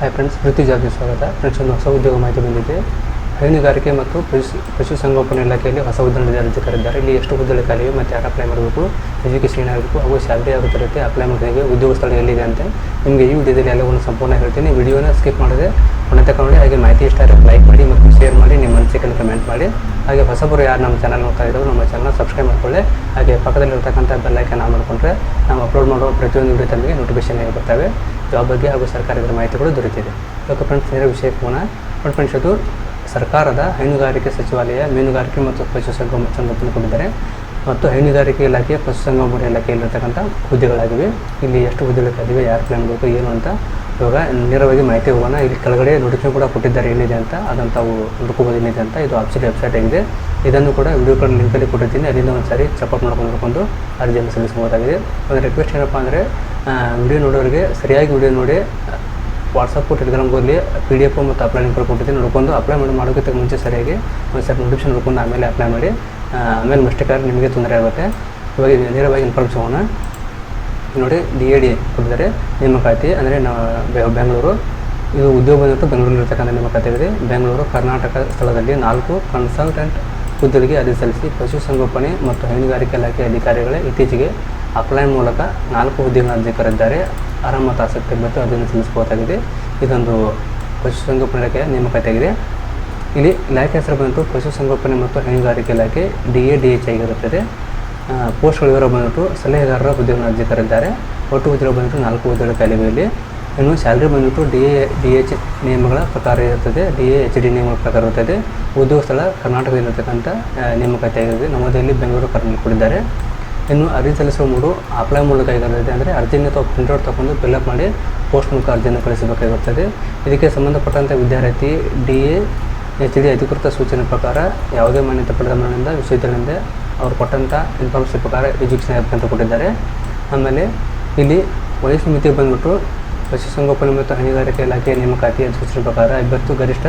Hi friends ಪ್ರೀತಿ ಜಾಬ್ಗೆ ಸ್ವಾಗತ. Friends ಒಂದು ಹೊಸ ಉದ್ಯೋಗ ಮಾಹಿತಿ ಬಂದಿದೆ. ಹೈನುಗಾರಿಕೆ ಮತ್ತು ಪಶು ಪಶುಸಂಗೋಪನಾ ಇಲಾಖೆಯಲ್ಲಿ ಹೊಸ ಹುದ್ದೆಗಳನ್ನು ಅರ್ಜಿ ಕರೆದಿದ್ದಾರೆ ಇಲ್ಲಿ ಎಷ್ಟು ಹುದ್ದೆಗಳು ಖಾಲಿವೆ ಮತ್ತು ಯಾರು ಅಪ್ಲೈ ಮಾಡಬೇಕು ಎಜುಕೇಷನ್ ಏನಾಗಬೇಕು ಹಾಗೂ ಸ್ಯಾಲ್ರಿ ಯಾವ ಇರುತ್ತೆ ಅಪ್ಲೈ ಮಾಡೋದಕ್ಕೆ ಉದ್ಯೋಗ ಸ್ಥಳ ಎಲ್ಲಿದೆ ಅಂತ ನಿಮಗೆ ಈ ವಿಡಿಯೋದಲ್ಲಿ ಎಲ್ಲವನ್ನು ಸಂಪೂರ್ಣ ಹೇಳ್ತೀನಿ. ವಿಡಿಯೋನ ಸ್ಕಿಪ್ ಮಾಡದೆ ಕೊನೆ ತಗೊಂಡು ಹಾಗೆ ಮಾಹಿತಿ ಇಷ್ಟ ಆದರೆ ಲೈಕ್ ಮಾಡಿ ಮತ್ತು ಶೇರ್ ಮಾಡಿ, ನಿಮ್ಮ ಅನಿಸಿಕೆಯನ್ನು ಕಮೆಂಟ್ ಮಾಡಿ. ಹಾಗೆ ಹೊಸಬರು ಯಾರು ನಮ್ಮ ಚಾನಲ್ ನೋಡ್ತಾ ಇದ್ದವರು ನಮ್ಮ ಚಾನಲ್ ಸಬ್ಸ್ಕ್ರೈಬ್ ಮಾಡ್ಕೊಳ್ಳಿ. ಹಾಗೆ ಪಕ್ಕದಲ್ಲಿರ್ತಕ್ಕಂಥ ಬೆಲ್ ಐಕನ್ ಆನ್ ಮಾಡಿಕೊಂಡ್ರೆ ನಾವು ಅಪ್ಲೋಡ್ ಮಾಡುವ ಪ್ರತಿಯೊಂದು ವಿಡಿಯೋ ತಮಗೆ ನೋಟಿಫಿಕೇಶನ್ ಆಗಿ ಬರ್ತವೆ. ಜಾಬ್ ಬಗ್ಗೆ ಹಾಗೂ ಸರ್ಕಾರದ ಮಾಹಿತಿಗಳು ದೊರೆತಿದೆ. ಓಕೆ ಫ್ರೆಂಡ್ಸ್ ನೇರ ವಿಷಯಕ್ಕೆ ಹೋಗೋಣ. ಫ್ರೆಂಡ್ಸ್ ಇದು ಸರ್ಕಾರದ ಹೈನುಗಾರಿಕೆ ಸಚಿವಾಲಯ, ಮೀನುಗಾರಿಕೆ ಮತ್ತು ಪಶುಸಂಗೋಮ ಸಂಗೋಪನೆ ಕೊಟ್ಟಿದ್ದಾರೆ. ಮತ್ತು ಹೈನುಗಾರಿಕೆ ಇಲಾಖೆ ಪಶುಸಂಗೋಪನೆ ಇಲಾಖೆಯಲ್ಲಿರ್ತಕ್ಕಂಥ ಹುದ್ದೆಗಳಾಗಿವೆ. ಇಲ್ಲಿ ಎಷ್ಟು ಹುದ್ದೆಗಳು ಖಾಲಿವೆ ಯಾರು ಪ್ಲಾನ್ ಬೇಕು ಏನು ಅಂತ ಇವಾಗ ನೇರವಾಗಿ ಮಾಹಿತಿ ಹೋಗೋಣ. ಇಲ್ಲಿ ಕೆಳಗಡೆ ನೋಟಿಫಿಕೇಶನ್ ಕೂಡ ಕೊಟ್ಟಿದ್ದಾರೆ, ಏನಿದೆ ಅಂತ. ಅದನ್ನು ತಾವು ಹುಡುಕೋಬೋದು, ಏನಿದೆ ಅಂತ. ಇದು ಆಫೀಸಿಯಲ್ ವೆಬ್ಸೈಟ್ ಆಗಿದೆ. ಇದನ್ನು ಕೂಡ ವಿಡಿಯೋ ಕಾರ್ಡ್ ಲಿಂಕಲ್ಲಿ ಕೊಟ್ಟಿದ್ದೀನಿ ಅಲ್ಲಿಂದ ಒಂದು ಸಾರಿ ಚೆಕ್ಅಪ್ ಮಾಡ್ಕೊಂಡು ನೋಡ್ಕೊಂಡು ಅರ್ಜಿಯನ್ನು ಸಲ್ಲಿಸಬಹುದಾಗಿದೆ. ಒಂದು ರಿಕ್ವೆಸ್ಟ್ ಏನಪ್ಪ ಅಂದರೆ ವಿಡಿಯೋ ನೋಡೋರಿಗೆ, ಸರಿಯಾಗಿ ವಿಡಿಯೋ ನೋಡಿ ವಾಟ್ಸಪ್ಪು ಟೆಲಿಗ್ರಾಮ್ಗೋಲಿ ಪಿ ಡಿ ಎಫ್ ಮತ್ತು ಅಪ್ಲೈ ಲಿಂಕ್ ಕೊಟ್ಟಿದ್ದೀನಿ. ನೋಡ್ಕೊಂಡು ಅಪ್ಲೈ ಮಾಡಿ ಮುಂಚೆ ಸರಿಯಾಗಿ ಒಂದು ಸ್ವಲ್ಪ ನೋಟಿಫಿಕೇಶನ್ ನೋಡ್ಕೊಂಡು ಆಮೇಲೆ ಅಪ್ಲೈ ಮಾಡಿ. ಆಮೇಲೆ ಮಿಸ್ಟೇಕ್ ಆದರೆ ನಿಮಗೆ ತೊಂದರೆ ಆಗುತ್ತೆ. ಇವಾಗ ನೇರವಾಗಿ ಇನ್ಫಾರ್ಮೇಷನ್ ಹೋಗೋಣ ನೋಡಿ ಡಿ ಎ ಡಿ ಕೊಟ್ಟಿದ್ದಾರೆ. ನೇಮಕಾತಿ ಅಂದರೆ ನಾವು ಬೆಂಗಳೂರು. ಇದು ಉದ್ಯೋಗ ಬಂದ್ಬಿಟ್ಟು ನಿಮ್ಮ ನೇಮಕಾತಿ ಇದೆ. ಬೆಂಗಳೂರು, ಕರ್ನಾಟಕ ಸ್ಥಳದಲ್ಲಿ ನಾಲ್ಕು ಕನ್ಸಲ್ಟೆಂಟ್ ಹುದ್ದೆಗೆ ಅರ್ಜಿ ಸಲ್ಲಿಸಿ ಪಶುಸಂಗೋಪನೆ ಮತ್ತು ಹೈನುಗಾರಿಕೆ ಇಲಾಖೆ ಅಧಿಕಾರಿಗಳೇ ಇತ್ತೀಚೆಗೆ ಅಪ್ಲೈ ಮೂಲಕ ನಾಲ್ಕು ಹುದ್ದೆಗಳ ಅರ್ಜಿಕರಿದ್ದಾರೆ. ಆರಾಮ ಮತ್ತು ಆಸಕ್ತಿ ಅಭ್ಯರ್ಥಿ ಅರ್ಜಿಯನ್ನು ಸಲ್ಲಿಸಬಹುದಾಗಿದೆ. ಇದೊಂದು ಪಶುಸಂಗೋಪನೆ ಇಲಾಖೆಯ ನೇಮಕಾತಿಯಾಗಿದೆ. ಇಲ್ಲಿ ಇಲಾಖೆ ಹೆಸರು ಬಂದು ಪಶುಸಂಗೋಪನೆ ಮತ್ತು ಹೈನುಗಾರಿಕೆ ಇಲಾಖೆ, ಡಿ ಎ, ಡಿ ಎಚ್ ಆಗಿರುತ್ತದೆ ಪೋಸ್ಟ್ಗಳ ವಿವರ ಬಂದ್ಬಿಟ್ಟು ಸಲಹೆಗಾರರ ಹುದ್ದೆಗಳನ್ನು ಅರ್ಜಿ ಕರೆದಿದ್ದಾರೆ ಒಟ್ಟು ಹುದ್ದೆಗಳು ಬಂದ್ಬಿಟ್ಟು ನಾಲ್ಕು ಹುದ್ದೆಗಳ ಖಾಲಿವೆಯಲ್ಲಿ ಇನ್ನು ಸ್ಯಾಲ್ರಿ ಬಂದ್ಬಿಟ್ಟು ಡಿ ಎ, ಡಿ ಎಚ್ ನಿಯಮಗಳ ಪ್ರಕಾರ ಇರುತ್ತದೆ. ಡಿ ಎ, ಎಚ್ ಡಿ ನಿಯಮಗಳ ಪ್ರಕಾರ ಇರುತ್ತದೆ. ಉದ್ಯೋಗ ಸ್ಥಳ ಕರ್ನಾಟಕದಲ್ಲಿರತಕ್ಕಂಥ ನೇಮಕಾತಿ ಆಗಿರುತ್ತದೆ ನವದೆಹಲಿ, ಬೆಂಗಳೂರು ಕರ್ನಾಟಕ ಕೊಟ್ಟಿದ್ದಾರೆ ಇನ್ನು ಅರ್ಜಿ ಸಲ್ಲಿಸುವ ಮೂರು ಅಪ್ಲೈ ಮೂಲಕ ಆಗಿರುತ್ತದೆ ಅಂದರೆ ಅರ್ಜಿನ ಅಥವಾ ಪ್ರಿಂಟ್ಔಟ್ ತಗೊಂಡು ಫಿಲ್ಅಪ್ ಮಾಡಿ ಪೋಸ್ಟ್ ಮೂಲಕ ಅರ್ಜಿಯನ್ನು ಕಳಿಸಬೇಕಾಗಿರುತ್ತದೆ ಇದಕ್ಕೆ ಸಂಬಂಧಪಟ್ಟಂಥ ವಿದ್ಯಾರ್ಥಿ ಡಿ ಎ ಎಚ್ ಡಿ ಅಧಿಕೃತ ಸೂಚನೆ ಪ್ರಕಾರ ಯಾವುದೇ ಮಾನ್ಯತೆ ಪಡೆದ ಮನೆಯಿಂದ ವಿಶ್ವವಿದ್ಯಾಲಯದಿಂದ ಅವರು ಕೊಟ್ಟಂಥ ಇನ್ಫಾರ್ಮೇಷನ್ ಪ್ರಕಾರ ಎಜುಕೇಷನ್ ಆ್ಯಪ್ ಅಂತ ಕೊಟ್ಟಿದ್ದಾರೆ. ಆಮೇಲೆ ಇಲ್ಲಿ ವಯಸ್ಸು ಮಿತಿ ಬಂದ್ಬಿಟ್ಟು ಪಶುಸಂಗೋಪನೆ ಮತ್ತು ಹೈನುಗಾರಿಕೆ ಇಲಾಖೆಯ ನೇಮಕಾತಿ ಸೂಚನೆ ಪ್ರಕಾರ ಇಬ್ಬತ್ತು ಗರಿಷ್ಠ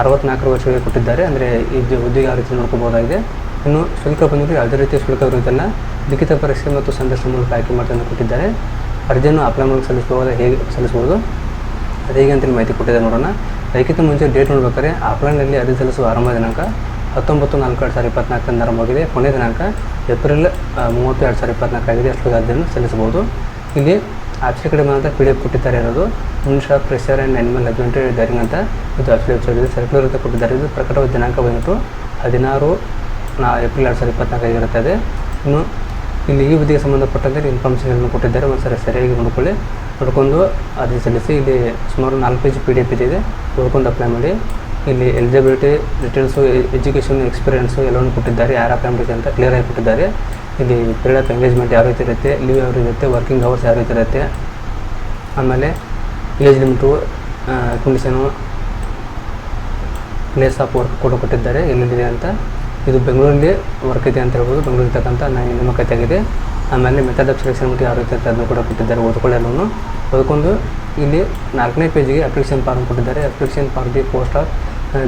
ಅರವತ್ನಾಲ್ಕು ವರ್ಷಗಳಿಗೆ ಕೊಟ್ಟಿದ್ದಾರೆ. ಅಂದರೆ ಇದು ಉದ್ಯೋಗ ರೀತಿ ನೋಡ್ಕೋಬೋದಾಗಿದೆ. ಇನ್ನು ಶುಲ್ಕ ಬಂದ್ಬಿಟ್ಟು ಯಾವುದೇ ರೀತಿಯ ಶುಲ್ಕ ಇರುವುದಿಲ್ಲ ಲಿಖಿತ ಪರೀಕ್ಷೆ ಮತ್ತು ಸಂದರ್ಶನ ಮೂಲಕ ಆಯ್ಕೆ ಮಾಡ್ತಂದು ಕೊಟ್ಟಿದ್ದಾರೆ. ಅರ್ಜಿಯನ್ನು ಅಪ್ಲೈ ಮೂಲಕ ಸಲ್ಲಿಸಬಹುದು, ಹೇಗೆ ಸಲ್ಲಿಸಬಹುದು? ಅದು ಹೇಗೆ ಅಂತೇಳಿ ಮಾಹಿತಿ ಕೊಟ್ಟಿದೆ ನೋಡೋಣ. ಅದಕ್ಕಿಂತ ಮುಂಚೆ ಡೇಟ್ ನೋಡ್ಬೇಕಾದ್ರೆ ಆಫ್ಲೈನಲ್ಲಿ ಅರ್ಜಿ ಸಲ್ಲಿಸುವ ಆರಂಭ ದಿನಾಂಕ ಹತ್ತೊಂಬತ್ತು ನಾಲ್ಕು ಎರಡು ಸಾವಿರದ ಇಪ್ಪತ್ನಾಲ್ಕರಿಂದ ಆರಂಭವಾಗಿದೆ. ಕೊನೆ ದಿನಾಂಕ ಏಪ್ರಿಲ್ ಮೂವತ್ತು ಎರಡು ಸಾವಿರದ ಇಪ್ಪತ್ನಾಲ್ಕಾಗಿದೆ ಅಷ್ಟು ಅರ್ಜಿಯನ್ನು ಸಲ್ಲಿಸಬಹುದು. ಇಲ್ಲಿ ಆಫೀಸ್ ಕಡೆ ಬಂದಂಥ ಪಿ ಡಿ ಎಫ್ ಕೊಟ್ಟಿದ್ದಾರೆ ಇರೋದು. ಮುನ್ಶಾ fisheries and animal husbandry dairying ಅಂತ ಇದು ಆಫೀಸ್ ವೆಬ್ಸೈಟ್ ಇದೆ. ಸರ್ಕ್ಯುಲರ್ ಅಂತ ಕೊಟ್ಟಿದ್ದಾರೆ. ಇದು ಪ್ರಕಟವಾದ ದಿನಾಂಕ ಬಂದ್ಬಿಟ್ಟು ಹದಿನಾರು ನಾ ಏಪ್ರಿಲ್ ಎರಡು ಸಾವಿರದ ಇಪ್ಪತ್ನಾಲ್ಕಾಗಿರುತ್ತದೆ ಇನ್ನು ಇಲ್ಲಿ ಈ ಹುದ್ದೆಗೆ ಸಂಬಂಧಪಟ್ಟಂತೆ ಇನ್ಫಾರ್ಮೇಷನ್ ಕೊಟ್ಟಿದ್ದಾರೆ. ಒಂದು ಸರಿ ಸರಿಯಾಗಿ ನೋಡ್ಕೊಳ್ಳಿ. ನೋಡ್ಕೊಂಡು ಅರ್ಜಿ ಸಲ್ಲಿಸಿ ಇಲ್ಲಿ ಸುಮಾರು ನಾಲ್ಕು ಪೇಜ್ ಪಿ ಡಿ ಎಫ್ ಇದೆ. ನೋಡ್ಕೊಂಡು ಅಪ್ಲೈ ಮಾಡಿ. ಇಲ್ಲಿ ಎಲಿಜಿಬಿಲಿಟಿ ಡೀಟೇಲ್ಸು ಎಜುಕೇಷನ್ ಎಕ್ಸ್ಪೀರಿಯನ್ಸು ಎಲ್ಲವನ್ನು ಕೊಟ್ಟಿದ್ದಾರೆ. ಯಾರು ಅಪ್ಲೈ ಮಾಡಿದೆ ಅಂತ ಕ್ಲಿಯರ್ ಆಗಿ ಕೊಟ್ಟಿದ್ದಾರೆ. ಇಲ್ಲಿ ಪೀರಿಯಡ್ ಎಂಗೇಜ್ಮೆಂಟ್ ಯಾವ ರೀತಿ ಇರುತ್ತೆ ಲೀವ್ ಯಾವ ರೀತಿ ಇರುತ್ತೆ ವರ್ಕಿಂಗ್ ಅವರ್ಸ್ ಯಾವ ರೀತಿ ಇರುತ್ತೆ. ಆಮೇಲೆ age limit condition place of work ಕೂಡ ಕೊಟ್ಟಿದ್ದಾರೆ. ಎಲ್ಲಿದೆ ಅಂತ. ಇದು ಬೆಂಗಳೂರಲ್ಲಿ ವರ್ಕ್ ಇದೆ ಅಂತ ಹೇಳ್ಬೋದು. ಬೆಂಗಳೂರು ಇರ್ತಕ್ಕಂಥ ನಾನು ಆಮೇಲೆ ಮೆಥಡ್ ಆಫ್ ಸೆಲೆಕ್ಷನ್ ಯಾವ ಅಂತ ಅದನ್ನು ಕೂಡ ಕೊಟ್ಟಿದ್ದಾರೆ. ಓದ್ಕೊಳ್ಳೋನು ಓದ್ಕೊಂಡು ಇಲ್ಲಿ ನಾಲ್ಕನೇ ಪೇಜಿಗೆ ಅಪ್ಲಿಕೇಶನ್ ಫಾರ್ಮ್ ಕೊಟ್ಟಿದ್ದಾರೆ. Application for the post of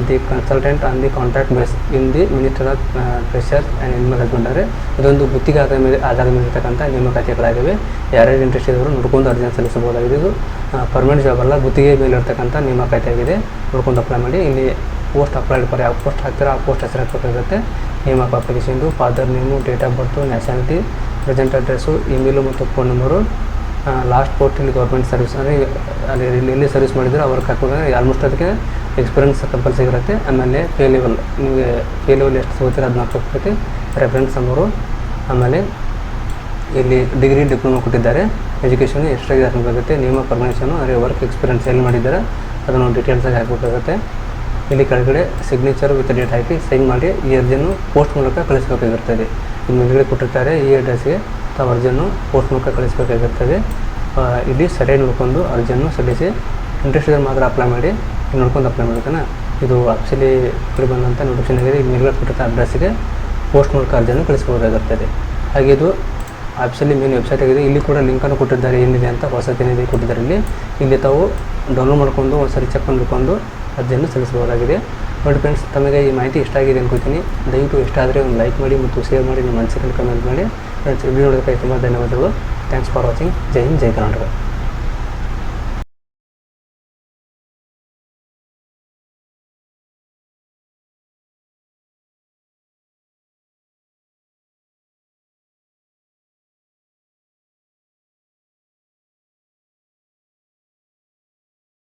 the consultant on the contract base in the minister of fisheries and animal husbandry ಇದೊಂದು ಗುತ್ತಿಗೆ ಆಧಾರ ಮೇಲೆ, ಆಧಾರದ ಮೇಲೆ ಇರ್ತಕ್ಕಂಥ ನೇಮಕಾತಿಗಳಾಗಿವೆ ಯಾರ್ಯಾರು ಇಂಟ್ರೆಸ್ಟ್ ಇದ್ದವರು ನೋಡ್ಕೊಂಡು ಅರ್ಜಿ ಸಲ್ಲಿಸಬಹುದಾಗಿದೆ ಇದು ಪರ್ಮನೆಂಟ್ ಜಾಬ್ ಅಲ್ಲ ಗುತ್ತಿಗೆ ಮೇಲೆ ಇರ್ತಕ್ಕಂಥ ನೇಮಕಾತಿ ಆಗಿದೆ ನೋಡ್ಕೊಂಡು ಅಪ್ಲೈ ಮಾಡಿ. ಇಲ್ಲಿ ಪೋಸ್ಟ್ ಅಪ್ಲೈಡ್ ಫಾರ್ ಯಾವ ಪೋಸ್ಟ್ ಹಾಕ್ತಾರೆ ಆ ಪೋಸ್ಟ್ ಹೆಸರು ಹಾಕಬೇಕಾಗುತ್ತೆ name of ಅಪ್ಲಿಕೇಶನ್ದು father name date of birth nationality present address email ಮತ್ತು ಫೋನ್ ನಂಬರು ಲಾಸ್ಟ್ ಪೋಸ್ಟ್ ಇಲ್ಲಿ ಗೌರ್ಮೆಂಟ್ ಸರ್ವಿಸ್ ಅಂದರೆ, ಅಲ್ಲಿ ಎಲ್ಲಿ- ಸರ್ವಿಸ್ ಮಾಡಿದ್ರು ಅವ್ರಿಗೆ ಹಾಕ್ಬೇಕಾದ್ರೆ ಆಲ್ಮೋಸ್ಟ್ ಅದಕ್ಕೆ ಎಕ್ಸ್ಪೀರಿಯನ್ಸ್ ಕಂಪಲ್ಸರಿ ಇರುತ್ತೆ. ಆಮೇಲೆ ಪೇ ಲೆವೆಲ್ ನಿಮಗೆ ಪೇ ಲೆವೆಲ್ ಎಷ್ಟು ಸಿಗುತ್ತೆ ಅದನ್ನ ಹಾಕ್ಬೇಕಾಗುತ್ತೆ ರೆಫರೆನ್ಸ್ ನಂಬರು ಆಮೇಲೆ ಇಲ್ಲಿ ಡಿಗ್ರಿ ಡಿಪ್ಲೊಮಾ ಕೊಟ್ಟಿದ್ದಾರೆ. ಎಜುಕೇಷನ್ ಎಷ್ಟಾಗಿದೆ ಹಾಕಬೇಕಾಗುತ್ತೆ ನೇಮ್ ಆಫ್ ಪರ್ಮಿಷನು ಅಂದರೆ ವರ್ಕ್ ಎಕ್ಸ್ಪೀರಿಯನ್ಸ್ ಎಲ್ಲಿ ಮಾಡಿದ್ದಾರೆ, ಅದನ್ನು ಡೀಟೇಲ್ಸಾಗಿ ಹಾಕಬೇಕಾಗುತ್ತೆ. ಇಲ್ಲಿ ಕೆಳಗಡೆ ಸಿಗ್ನೇಚರ್ ವಿತ್ ಡೇಟ್ ಹಾಕಿ ಸೈನ್ ಮಾಡಿ ಈ ಅರ್ಜಿಯನ್ನು ಪೋಸ್ಟ್ ಮೂಲಕ ಕಳಿಸಬೇಕಾಗಿರ್ತದೆ. ಇಲ್ಲಿ ಮೇಲ್ಗಡೆ ಕೊಟ್ಟಿರ್ತಾರೆ ಈ ಅಡ್ರೆಸ್ಗೆ ತಾವು ಅರ್ಜಿಯನ್ನು ಪೋಸ್ಟ್ ಮೂಲಕ ಕಳಿಸಬೇಕಾಗಿರ್ತದೆ. ಇಲ್ಲಿ ಸರಿಯಾಗಿ ನೋಡ್ಕೊಂಡು ಅರ್ಜಿಯನ್ನು ಸಲ್ಲಿಸಿ ಇಂಟ್ರೆಸ್ಟ್ ಇದ್ದರೆ ಮಾತ್ರ ಅಪ್ಲೈ ಮಾಡಿ ನೋಡ್ಕೊಂಡು ಅಪ್ಲೈ ಮಾಡ್ಬೇಕನ? ಇದು ಆಕ್ಚುಲಿ ಕಡೆ ಬಂದಂಥ ನೋಟಿಫಿಕೇಶನ್ ಆಗಿದೆ. ಈ ಮೇಲ್ಗಡೆ ಕೊಟ್ಟಿರ್ತ ಅಡ್ರೆಸ್ಗೆ ಪೋಸ್ಟ್ ಮೂಲಕ ಅರ್ಜಿಯನ್ನು ಕಳಿಸಬಹುದಾಗಿರ್ತದೆ ಹಾಗೆ ಇದು ಆ್ಯಕ್ಚುಲಿ ಮೇನ್ ವೆಬ್ಸೈಟ್ ಆಗಿದೆ. ಇಲ್ಲಿ ಕೂಡ ಲಿಂಕನ್ನು ಕೊಟ್ಟಿದ್ದಾರೆ. ಏನಿದೆ ಅಂತ ಹೊಸತೇನಿದೆ ಕೊಟ್ಟಿದ್ದಾರೆ ಇಲ್ಲಿ. ಇಲ್ಲಿ ತಾವು ಡೌನ್ಲೋಡ್ ಮಾಡ್ಕೊಂಡು ಒಂದ್ಸರಿ ಚೆಕ್ ಮಾಡ್ಕೊಂಡು ಅರ್ಜಿಯನ್ನು ಸಲ್ಲಿಸಬಹುದಾಗಿದೆ. ನೋಡಿ ಫ್ರೆಂಡ್ಸ್ ತಮಗೆ ಈ ಮಾಹಿತಿ ಇಷ್ಟ ಆಗಿದೆ ಅನ್ಕೋತೀನಿ. ದಯವಿಟ್ಟು ಇಷ್ಟ ಆದರೆ ಒಂದು ಲೈಕ್ ಮಾಡಿ ಮತ್ತು ಶೇರ್ ಮಾಡಿ, ನಿಮ್ಮ ಮನಸ್ಸಿನಲ್ಲಿ ಕಮೆಂಟ್ ಮಾಡಿ. ಫ್ರೆಂಡ್ಸ್ ವಿಡಿಯೋ ನೋಡೋದಕ್ಕೆ ತುಂಬ ಧನ್ಯವಾದಗಳು. ಥ್ಯಾಂಕ್ಸ್ ಫಾರ್ ವಾಚಿಂಗ್ ಜೈ ಹಿಂದ್, ಜೈ ಕರ್ನಾಟಕ.